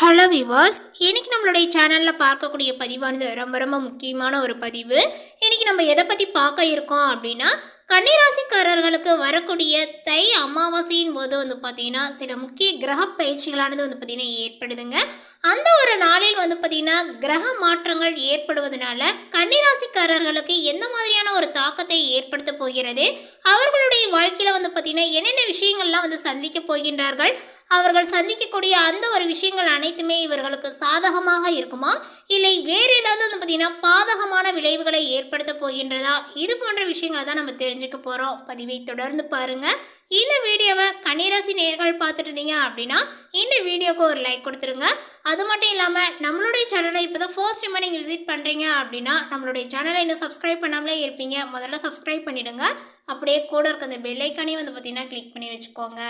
Hello விவாஸ் இன்றைக்கி நம்மளுடைய சேனலில் பார்க்கக்கூடிய பதிவானது ரொம்ப ரொம்ப முக்கியமான ஒரு பதிவு. இன்றைக்கி நம்ம எதை பற்றி பார்க்க இருக்கோம் அப்படின்னா கன்னிராசிக்காரர்களுக்கு வரக்கூடிய தை அமாவாசையின் போது வந்து பார்த்தீங்கன்னா சில முக்கிய கிரக பயிற்சிகளானது வந்து பார்த்தீங்கன்னா ஏற்படுதுங்க. அந்த ஒரு நாளில் வந்து பார்த்தீங்கன்னா கிரக மாற்றங்கள் ஏற்படுவதனால கன்னிராசிக்காரர்களுக்கு எந்த மாதிரியான ஒரு தாக்கத்தை ஏற்படுத்த போகிறது? அவர்களுடைய வாழ்க்கையில் வந்து பார்த்தீங்கன்னா என்னென்ன விஷயங்கள்லாம் வந்து சந்திக்க போகின்றார்கள்? அவர்கள் சந்திக்கக்கூடிய அந்த ஒரு விஷயங்கள் அனைத்துமே இவர்களுக்கு சாதகமாக இருக்குமா? இல்லை வேறு ஏதாவது வந்து பார்த்தீங்கன்னா பாதகமான விளைவுகளை ஏற்படுத்த போகின்றதா? இது போன்ற விஷயங்களை தான் நம்ம தெரிஞ்சுக்க போகிறோம் பதிவை தொடர்ந்து பாருங்கள் இந்த வீடியோவை கன்னிராசி நேர்கள் பார்த்துட்டு இருந்தீங்க அப்படின்னா இந்த வீடியோக்கு ஒரு லைக் கொடுத்துருங்க. அது மட்டும் இல்லாமல் நம்மளுடைய சேனலை இப்போ தான் ஃபர்ஸ்ட் டைம் நீங்கள் விசிட் பண்ணுறீங்க அப்படின்னா நம்மளுடைய சேனலை இன்னும் சப்ஸ்கிரைப் பண்ணாமலே இருப்பீங்க. முதல்ல சப்ஸ்கிரைப் பண்ணிவிடுங்க அப்படியே கூட இருக்க அந்த பெல்லைக்கானே வந்து பார்த்தீங்கன்னா கிளிக் பண்ணி வச்சுக்கோங்க.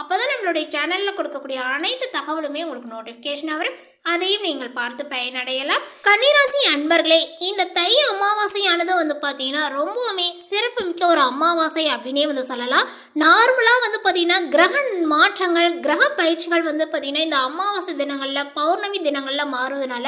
அப்போ தான் நம்மளுடைய சேனலில் கொடுக்கக்கூடிய அனைத்து தகவலுமே உங்களுக்கு நோட்டிஃபிகேஷனாக வரும். அதையும் நீங்கள் பார்த்து பயனடையலாம். கன்னிராசி அன்பர்களே இந்த தை அமாவாசையானது வந்து பார்த்தீங்கன்னா ரொம்பவுமே சிறப்பு மிக்க ஒரு அமாவாசை அப்படின்னே வந்து சொல்லலாம். நார்மலாக வந்து பார்த்தீங்கன்னா கிரக மாற்றங்கள் கிரக பயிற்சிகள் வந்து பார்த்தீங்கன்னா இந்த அமாவாசை தினங்களில் பௌர்ணமி தினங்களில் மாறுவதனால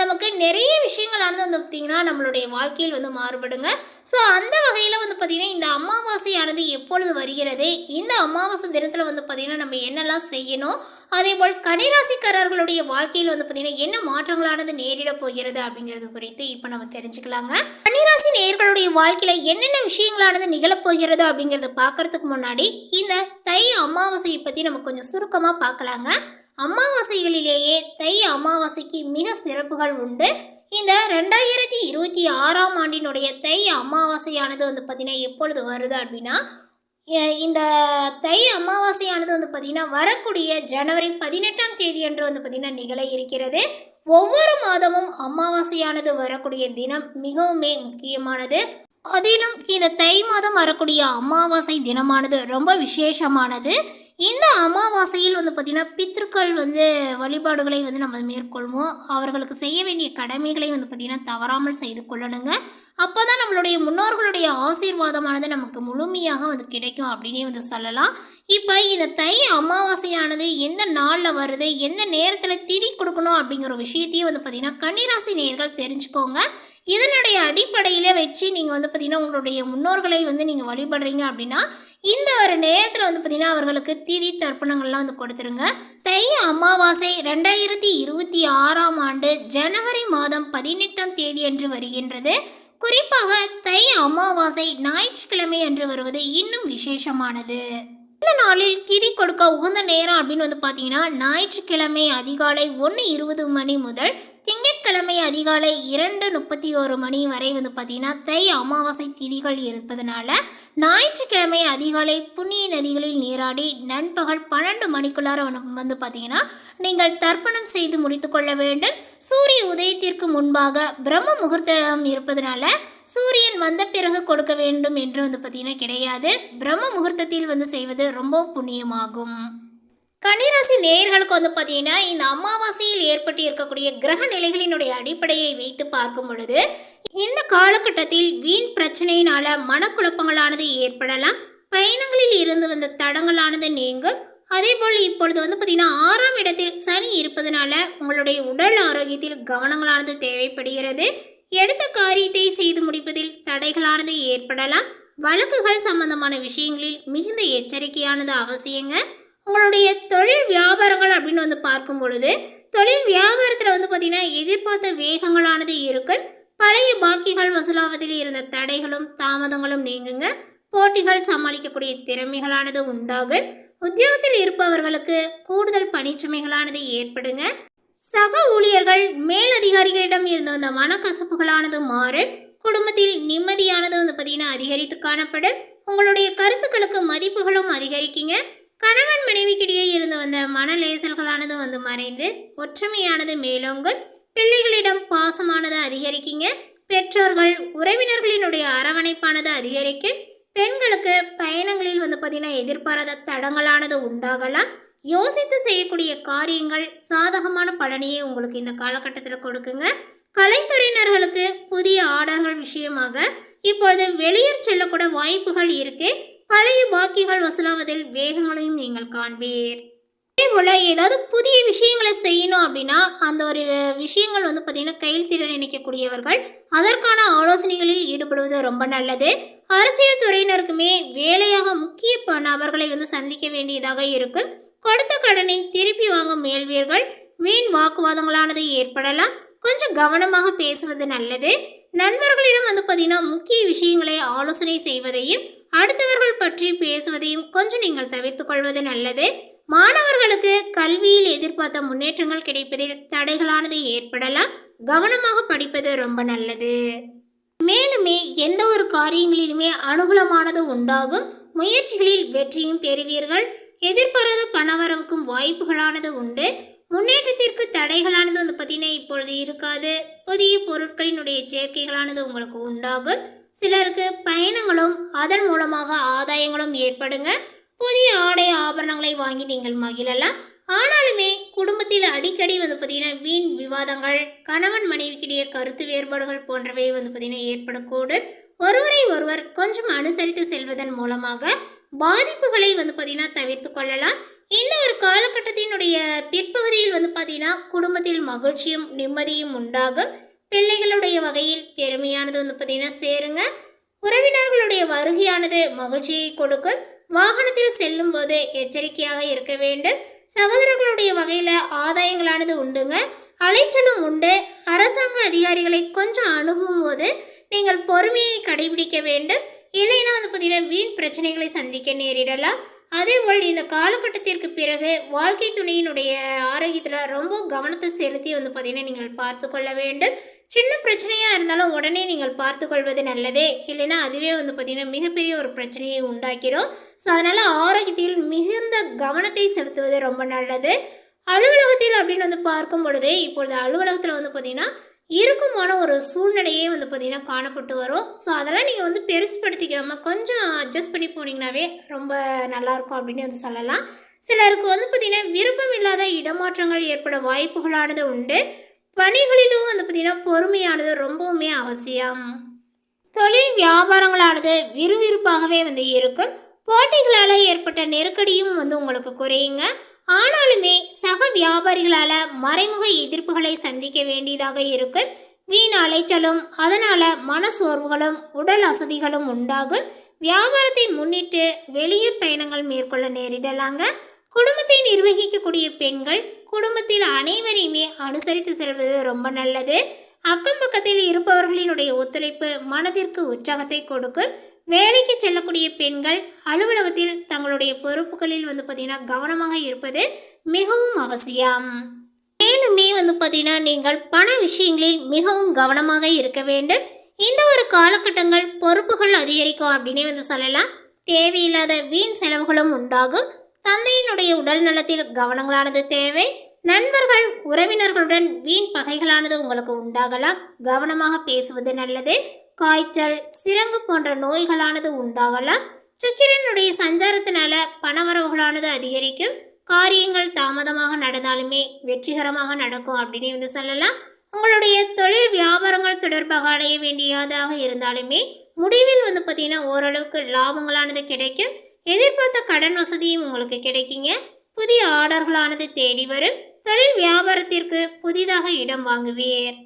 நமக்கு நிறைய விஷயங்களானது வந்து பார்த்திங்கன்னா நம்மளுடைய வாழ்க்கையில் வந்து மாறுபடுங்க. ஸோ அந்த வகையில் வந்து பார்த்திங்கன்னா இந்த அமாவாசையானது எப்பொழுது வருகிறது இந்த அமாவாசை தினத்தில் வந்து பார்த்திங்கன்னா நம்ம என்னெல்லாம் செய்யணும் அதேபோல் கடைராசிக்காரர்களுடைய கன்னிராசிக்காரர்களுடைய வாழ்க்கையில் வந்து பார்த்தீங்கன்னா என்ன மாற்றங்களானது நேரிட போகிறது அப்படிங்கிறது குறித்து இப்போ நம்ம தெரிஞ்சுக்கலாங்க. கன்னிராசி நேயர்களுடைய வாழ்க்கையில் என்னென்ன விஷயங்களானது நிகழப்போகிறது அப்படிங்கிறத பார்க்கறதுக்கு முன்னாடி இந்த தை அமாவாசையை பற்றி நம்ம கொஞ்சம் சுருக்கமாக பார்க்கலாங்க அமாவாசைகளிலேயே தை அமாவாசைக்கு மிக சிறப்புகள் உண்டு. இந்த ரெண்டாயிரத்தி இருபத்தி ஆறாம் ஆண்டினுடைய தை அமாவாசையானது வந்து பார்த்திங்கன்னா எப்பொழுது வருது அப்படின்னா இந்த தை அமாவாசையானது வந்து பார்த்திங்கன்னா வரக்கூடிய ஜனவரி பதினெட்டாம் தேதி அன்று வந்து பார்த்திங்கன்னா நிகழ இருக்கிறது. ஒவ்வொரு மாதமும் அமாவாசையானது வரக்கூடிய தினம் மிகவுமே முக்கியமானது. அதிலும் இந்த தை மாதம் வரக்கூடிய அமாவாசை தினமானது ரொம்ப விசேஷமானது. இந்த அமாவாசையில் வந்து பார்த்திங்கன்னா பித்ருக்கள் வந்து வழிபாடுகளை வந்து நம்ம மேற்கொள்வோம். அவர்களுக்கு செய்ய வேண்டிய கடமைகளை வந்து பார்த்திங்கன்னா தவறாமல் செய்து கொள்ளணுங்க. அப்போ தான் நம்மளுடைய முன்னோர்களுடைய ஆசீர்வாதமானது நமக்கு முழுமையாக வந்து கிடைக்கும் அப்படின்னே வந்து சொல்லலாம். இப்போ இந்த தை அமாவாசையானது எந்த நாளில் வருது? எந்த நேரத்தில் திதி கொடுக்கணும் அப்படிங்கிற விஷயத்தையும் வந்து பார்த்திங்கன்னா கன்னிராசி நேயர்கள் தெரிஞ்சுக்கோங்க. இதனுடைய அடிப்படையில் வச்சு நீங்கள் வந்து பார்த்திங்கன்னா உங்களுடைய முன்னோர்களை வந்து நீங்கள் வழிபடுறீங்க அப்படின்னா இந்த ஒரு நேரத்தில் வந்து பார்த்திங்கன்னா அவர்களுக்கு திதி தர்ப்பணங்கள்லாம் வந்து கொடுத்துருங்க. தை அமாவாசை ரெண்டாயிரத்தி இருபத்தி ஆறாம் ஆண்டு ஜனவரி மாதம் பதினெட்டாம் தேதி அன்று வருகின்றது. குறிப்பாக தை அமாவாசை ஞாயிற்றுக்கிழமை என்று வருவது இன்னும் விசேஷமானது. இந்த நாளில் திதி கொடுக்க உகந்த நேரம் அப்படின்னு வந்து பார்த்தீங்கன்னா ஞாயிற்றுக்கிழமை அதிகாலை ஒன்று இருபது மணி முதல் திங்கட்கிழமை அதிகாலை இரண்டு முப்பத்தி ஒரு மணி வரை வந்து பார்த்தீங்கன்னா தை அமாவாசை திதிகள் இருப்பதனால ஞாயிற்றுக்கிழமை அதிகாலை புண்ணிய நதிகளில் நீராடி நண்பகல் பன்னெண்டு மணிக்குள்ளார வந்து- வந்து பார்த்தீங்கன்னா நீங்கள் தர்ப்பணம் செய்து முடித்துக்கொள்ள வேண்டும். சூரிய உதயத்திற்கு முன்பாக பிரம்ம முகூர்த்தம் இருப்பதனால சூரியன் வந்த பிறகு கொடுக்க வேண்டும் என்று வந்து பார்த்தீங்கன்னா கிடையாது. பிரம்ம முகூர்த்தத்தில் வந்து செய்வது ரொம்ப புண்ணியமாகும். கன்னிராசி நேயர்களுக்கு வந்து பார்த்தீங்கன்னா இந்த அமாவாசையில் ஏற்பட்டு இருக்கக்கூடிய கிரக நிலைகளினுடைய அடிப்படையை வைத்து பார்க்கும் பொழுது இந்த காலகட்டத்தில் வீண் பிரச்சனையினால மனக்குழப்பங்களானது ஏற்படலாம். பயணங்களில் இருந்து வந்த தடங்களானது நீங்கும். அதேபோல் இப்பொழுது வந்து பார்த்திங்கன்னா ஆறாம் இடத்தில் சனி இருப்பதனால உங்களுடைய உடல் ஆரோக்கியத்தில் கவனங்களானது தேவைப்படுகிறது. எடுத்த காரியத்தை செய்து முடிப்பதில் தடைகளானது ஏற்படலாம். வழக்குகள் சம்பந்தமான விஷயங்களில் மிகுந்த எச்சரிக்கையானது அவசியங்க. உங்களுடைய தொழில் வியாபாரங்கள் அப்படின்னு வந்து பார்க்கும் பொழுது தொழில் வியாபாரத்தில் வந்து பார்த்திங்கன்னா எதிர்பார்த்த வேகங்களானது இருக்கும். பழைய பாக்கிகள் வசூலாவதில் இருந்த தடைகளும் தாமதங்களும் நீங்குங்க. போட்டிகள் சமாளிக்கக்கூடிய திறமைகளானது உண்டாகும். உத்தியோகத்தில் இருப்பவர்களுக்கு கூடுதல் பணிச்சுமைகளானது ஏற்படுங்க. சக ஊழியர்கள் மேலதிகாரிகளிடம் இருந்து வந்த மனக்கசப்புகளானது மாறும். குடும்பத்தில் நிம்மதியானது வந்து பார்த்தீங்கன்னா அதிகரித்து காணப்படும். உங்களுடைய கருத்துக்களுக்கு மதிப்புகளும் அதிகரிக்குங்க. கணவன் மனைவிக்கிடையே இருந்து வந்த மனலேசல்களானது வந்து மறைந்து ஒற்றுமையானது மேலோங்கும். பிள்ளைகளிடம் பாசமானது அதிகரிக்குங்க. பெற்றோர்கள் உறவினர்களினுடைய அரவணைப்பானது அதிகரிக்கும். பெண்களுக்கு பயணங்களில் வந்து பார்த்தீங்கன்னா எதிர்பாராத தடங்களானது உண்டாகலாம். யோசித்து செய்யக்கூடிய காரியங்கள் சாதகமான பலனையே உங்களுக்கு இந்த காலகட்டத்தில் கொடுக்குங்க. கலைத்துறையினர்களுக்கு புதிய ஆர்டர்கள் விஷயமாக இப்பொழுது வெளியூர் செல்லக்கூட வாய்ப்புகள் இருக்கு. பழைய பாக்கிகள் வசூலாவதில் வேகங்களையும் நீங்கள் காண்பீர். அதே போல் ஏதாவது புதிய விஷயங்களை செய்யணும் அப்படின்னா அந்த ஒரு விஷயங்கள் வந்து பார்த்திங்கன்னா கையில் திட நினைக்கக்கூடியவர்கள் அதற்கான ஆலோசனைகளில் ஈடுபடுவது ரொம்ப நல்லது. அரசியல் துறையினருக்குமே வேலையாக முக்கிய ப- நபர்களை வந்து சந்திக்க வேண்டியதாக இருக்கும். கொடுத்த கடனை திருப்பி வாங்க முயல்வீர்கள். வீண் வாக்குவாதங்களானது ஏற்படலாம். கொஞ்சம் கவனமாக பேசுவது நல்லது. நண்பர்களிடம் வந்து பார்த்தீங்கன்னா முக்கிய விஷயங்களை ஆலோசனை செய்வதையும் அடுத்தவர்கள் பற்றி பேசுவதையும் கொஞ்சம் நீங்கள் தவிர்த்து கொள்வது நல்லது. மாணவர்களுக்கு கல்வியில் எதிர்பார்த்த முன்னேற்றங்கள் கிடைப்பதில் தடைகளானது ஏற்படலாம். கவனமாக படிப்பது ரொம்ப நல்லது. மேலுமே எந்த ஒரு காரியங்களிலுமே அனுகூலமானது உண்டாகும். முயற்சிகளில் வெற்றியும் பெறுவீர்கள். எதிர்பாராத பணவரவுக்கும் வாய்ப்புகளானது உண்டு. முன்னேற்றத்திற்கு தடைகளானது வந்து பார்த்தீங்கன்னா இப்பொழுது இருக்காது. புதிய பொருட்களினுடைய சேர்க்கைகளானது உங்களுக்கு உண்டாகும். சிலருக்கு பயணங்களும் அதன் மூலமாக ஆதாயங்களும் ஏற்படுங்க. புதிய ஆடை ஆபரணங்களை வாங்கி நீங்கள் மகிழலாம். ஆனாலுமே குடும்பத்தில் அடிக்கடி வந்து பார்த்தீங்கன்னா வீண் விவாதங்கள் கணவன் மனைவிக்கிடையே கருத்து வேறுபாடுகள் போன்றவை வந்து பார்த்தீங்கன்னா ஏற்படக்கூடும். ஒருவரை ஒருவர் கொஞ்சம் அனுசரித்து செல்வதன் மூலமாக பாதிப்புகளை வந்து பார்த்தீங்கன்னா தவிர்த்து கொள்ளலாம். இந்த ஒரு காலகட்டத்தினுடைய பிற்பகுதியில் வந்து பார்த்தீங்கன்னா குடும்பத்தில் மகிழ்ச்சியும் நிம்மதியும் உண்டாகும். பிள்ளைகளுடைய வகையில் பெருமையானது வந்து பார்த்தீங்கன்னா சேருங்க. உறவினர்களுடைய வருகையானது மகிழ்ச்சியை கொடுக்கும். வாகனத்தில் செல்லும் போது எச்சரிக்கையாக இருக்க வேண்டும். சகோதரர்களுடைய வகையில் ஆதாயங்களானது உண்டுங்க. அலைச்சலும் உண்டு. அரசாங்க அதிகாரிகளை கொஞ்சம் அணுகும் போது நீங்கள் பொறுமையை கடைபிடிக்க வேண்டும். இல்லைன்னா வந்து பார்த்தீங்கன்னா வீண் பிரச்சனைகளை சந்திக்க நேரிடலாம். அதேபோல் இந்த காலகட்டத்திற்கு பிறகு வாழ்க்கை துணையினுடைய ஆரோக்கியத்தில் ரொம்ப கவனத்தை செலுத்தி வந்து பார்த்தீங்கன்னா நீங்கள் பார்த்து கொள்ள வேண்டும். சின்ன பிரச்சனையாக இருந்தாலும் உடனே நீங்கள் பார்த்து கொள்வது இல்லைன்னா அதுவே வந்து பார்த்திங்கன்னா மிகப்பெரிய ஒரு பிரச்சனையை உண்டாக்கிடும் ஸோ அதனால் ஆரோக்கியத்தில் மிகுந்த கவனத்தை செலுத்துவது ரொம்ப நல்லது. அலுவலகத்தில் அப்படின்னு வந்து பார்க்கும் பொழுது இப்பொழுது அலுவலகத்தில் வந்து பார்த்திங்கன்னா இறுக்கமான ஒரு சூழ்நிலையே வந்து பார்த்திங்கன்னா காணப்பட்டு வரும். ஸோ அதெல்லாம் நீங்கள் வந்து பெருசுப்படுத்திக்காமல் கொஞ்சம் அட்ஜஸ்ட் பண்ணி போனீங்கன்னாவே ரொம்ப நல்லாயிருக்கும் அப்படின்னு வந்து சொல்லலாம். சிலருக்கு வந்து பார்த்திங்கன்னா விருப்பம் இல்லாத இடமாற்றங்கள் ஏற்பட வாய்ப்புகளானது உண்டு. பணிகளிலும் வந்து பார்த்திங்கன்னா பொறுமையானது ரொம்பவுமே அவசியம். தொழில் வியாபாரங்களானது விறுவிறுப்பாகவே வந்து இருக்கும். போட்டிகளால் ஏற்பட்ட நெருக்கடியும் வந்து உங்களுக்கு குறையுங்க. ஆனாலுமே சக வியாபாரிகளால் மறைமுக எதிர்ப்புகளை சந்திக்க வேண்டியதாக இருக்கும். வீண் அலைச்சலும் அதனால் மன சோர்வுகளும் உடல் அசதிகளும் உண்டாகும். வியாபாரத்தை முன்னிட்டு வெளியூர் பயணங்கள் மேற்கொள்ள நேரிடலாங்க. குடும்பத்தை நிர்வகிக்கக்கூடிய பெண்கள் குடும்பத்தில் அனைவரையுமே அனுசரித்து செல்வது ரொம்ப நல்லது. அக்கம் பக்கத்தில் இருப்பவர்களினுடைய ஒத்துழைப்பு மனதிற்கு உற்சாகத்தை கொடுக்கும். வேலைக்கு செல்லக்கூடிய பெண்கள் அலுவலகத்தில் தங்களுடைய பொறுப்புகளில் வந்து பார்த்திங்கன்னா கவனமாக இருப்பது மிகவும் அவசியம். மேலுமே வந்து பார்த்திங்கன்னா நீங்கள் பண விஷயங்களில் மிகவும் கவனமாக இருக்க வேண்டும். இந்த ஒரு காலகட்டங்கள் பொறுப்புகள் அதிகரிக்கும் அப்படின்னே வந்து சொல்லலாம். தேவையில்லாத வீண் செலவுகளும் உண்டாகும். தந்தையினுடைய உடல் நலத்தில் கவனங்களானது தேவை. நண்பர்கள் உறவினர்களுடன் வீண் பகைகளானது உங்களுக்கு உண்டாகலாம். கவனமாக பேசுவது நல்லது. காய்ச்சல் சிரங்கு போன்ற நோய்களானது உண்டாகலாம். சுக்கிரனுடைய சஞ்சாரத்தினால பணவரவுகளானது அதிகரிக்கும். காரியங்கள் தாமதமாக நடந்தாலுமே வெற்றிகரமாக நடக்கும் அப்படின்னு வந்து சொல்லலாம். உங்களுடைய தொழில் வியாபாரங்கள் தொடர்பாக அடைய வேண்டியதாக இருந்தாலுமே முடிவில் வந்து பார்த்தீங்கன்னா ஓரளவுக்கு லாபங்களானது கிடைக்கும். எதிர்பார்த்த கடன் வசதியும் உங்களுக்கு கிடைக்குங்க. புதிய ஆர்டர்களானது தேடி வரும். தொழில் வியாபாரத்திற்கு புதிதாக இடம் வாங்குவீர்.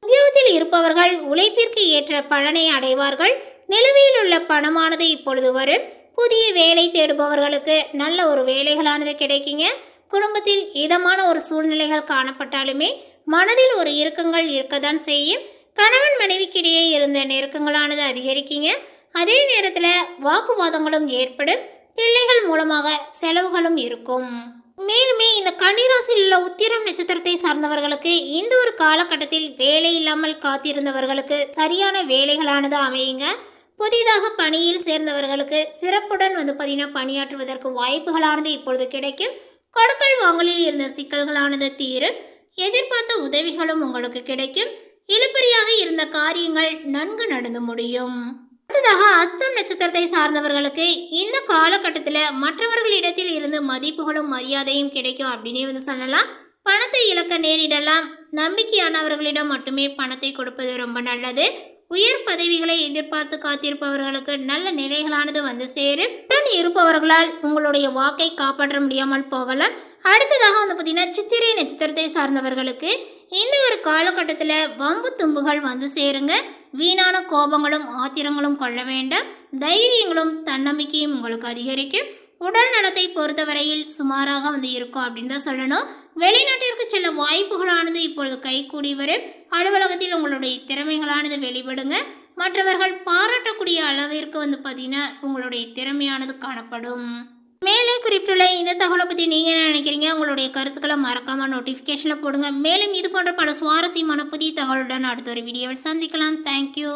உத்தியோகத்தில் இருப்பவர்கள் உழைப்பிற்கு ஏற்ற பலனை அடைவார்கள். நிலுவையில் உள்ள பணமானது இப்பொழுது வரும். புதிய வேலை தேடுபவர்களுக்கு நல்ல ஒரு வேலைகளானது கிடைக்குங்க. குடும்பத்தில் இதமான ஒரு சூழ்நிலைகள் காணப்பட்டாலுமே மனதில் ஒரு இறுக்கங்கள் இருக்கத்தான் செய்யும். கணவன் மனைவிக்கிடையே இருந்த நெருக்கங்களானது அதிகரிக்குங்க. அதே நேரத்தில் வாக்குவாதங்களும் ஏற்படும். பிள்ளைகள் மூலமாக செலவுகளும் இருக்கும். மேலுமே இந்த கன்னிராசியில் உள்ள உத்திரம் நட்சத்திரத்தை சார்ந்தவர்களுக்கு இந்த ஒரு காலகட்டத்தில் வேலை இல்லாமல் காத்திருந்தவர்களுக்கு சரியான வேலைகளானது அமையுங்க. புதிதாக பணியில் சேர்ந்தவர்களுக்கு சிறப்புடன் வந்து பார்த்தீங்கன்னா பணியாற்றுவதற்கு வாய்ப்புகளானது இப்பொழுது கிடைக்கும். கொடுக்கல் வாங்கலில் இருந்த சிக்கல்களானது தீரும். எதிர்பார்த்த உதவிகளும் உங்களுக்கு கிடைக்கும். இழுபறியாக இருந்த காரியங்கள் நன்கு நடந்து முடியும். அடுத்ததாக அஸ்தம் நட்சத்திரத்தை சார்ந்தவர்களுக்கு இந்த காலகட்டத்தில் மற்றவர்களிடத்தில் இருந்து மதிப்புகளும் மரியாதையும் கிடைக்கும் அப்படின்னே வந்து சொல்லலாம். பணத்தை இழக்க நேரிடலாம். நம்பிக்கையானவர்களிடம் மட்டுமே பணத்தை கொடுப்பது ரொம்ப நல்லது. உயர் பதவிகளை எதிர்பார்த்து காத்திருப்பவர்களுக்கு நல்ல நிலைகளானது வந்து சேரும். உடன் இருப்பவர்களால் உங்களுடைய வாக்கை காப்பாற்ற முடியாமல் போகலாம். அடுத்ததாக வந்து பார்த்தீங்கன்னா சித்திரை நட்சத்திரத்தை சார்ந்தவர்களுக்கு இந்த ஒரு காலகட்டத்தில் வம்பு தும்புகள் வந்து சேருங்க. வீணான கோபங்களும் ஆத்திரங்களும் கொள்ள வேண்டாம். தைரியங்களும் தன்னம்பிக்கையும் உங்களுக்கு அதிகரிக்கும். உடல் நலத்தை பொறுத்தவரையில் சுமாராக வந்து இருக்கும் அப்படின்னு தான் சொல்லணும். வெளிநாட்டிற்கு செல்ல வாய்ப்புகளானது இப்பொழுது கைகூடி வரும். அலுவலகத்தில் உங்களுடைய திறமைகளானது வெளிப்படுங்க. மற்றவர்கள் பாராட்டக்கூடிய அளவிற்கு வந்து பார்த்தீங்கன்னா உங்களுடைய திறமையானது காணப்படும். மேலே குறிப்பிட்டுள்ள இந்த தகவலை பற்றி நீங்கள் என்ன நினைக்கிறீங்க? உங்களுடைய கருத்துக்களை மறக்காமல் நோட்டிஃபிகேஷனில் போடுங்க. மேலும் இது போன்ற பல சுவாரஸ்யமான புதிய தகவலுடன் அடுத்த ஒரு வீடியோவில் சந்திக்கலாம். தேங்க்யூ